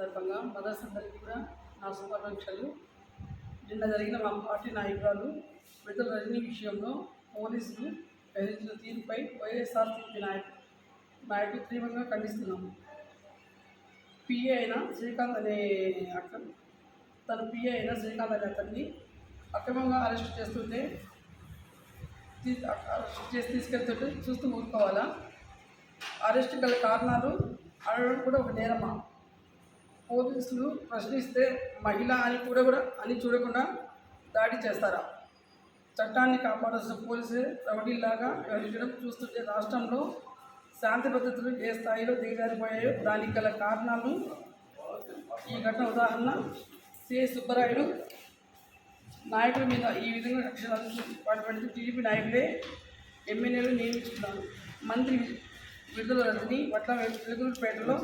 సందర్భంగా మదర్స్ అందరికీ కూడా నా శుభాకాంక్షలు. నిన్న జరిగిన మా పార్టీ నాయకురాలు విడుదల రజనీ విషయంలో పోలీసులు ప్రకటించిన తీరుపై వైఎస్ఆర్సీపీ నాయకు నాయకులు తీవ్రంగా ఖండిస్తున్నాము. పిఏ అయిన శ్రీకాంత్ అనే అక్కడ తన పిఏ అయిన శ్రీకాంత్ అనే అతన్ని అక్రమంగా అరెస్ట్ చేస్తుంటే అరెస్ట్ చేసి తీసుకెళ్తుంటే చూస్తూ ఊరుకోవాలా? అరెస్ట్ గల కారణాలు అడగడం కూడా ఒక నేరమా? పోలీసులు ప్రశ్నిస్తే మహిళ అని కూడా కూడా అని చూడకుండా దాడి చేస్తారా? చట్టాన్ని కాపాడాల్సిన పోలీసులే రౌడీలాగా వ్యవహరించడం చూస్తుంటే రాష్ట్రంలో శాంతి భద్రతలు ఏ స్థాయిలో దిగజారిపోయాయో దానికి గల కారణాలు ఈ ఘటన ఉదాహరణ సిఐ సుబ్బరాయుడు నాయకుల మీద ఈ విధంగా కక్షలు పాటుపడితే టీడీపీ నాయకులే ఎమ్మెల్యేలు నియమించుకున్నారు. మంత్రి విడుదల రజని వట్ల వెలుగులపేటలో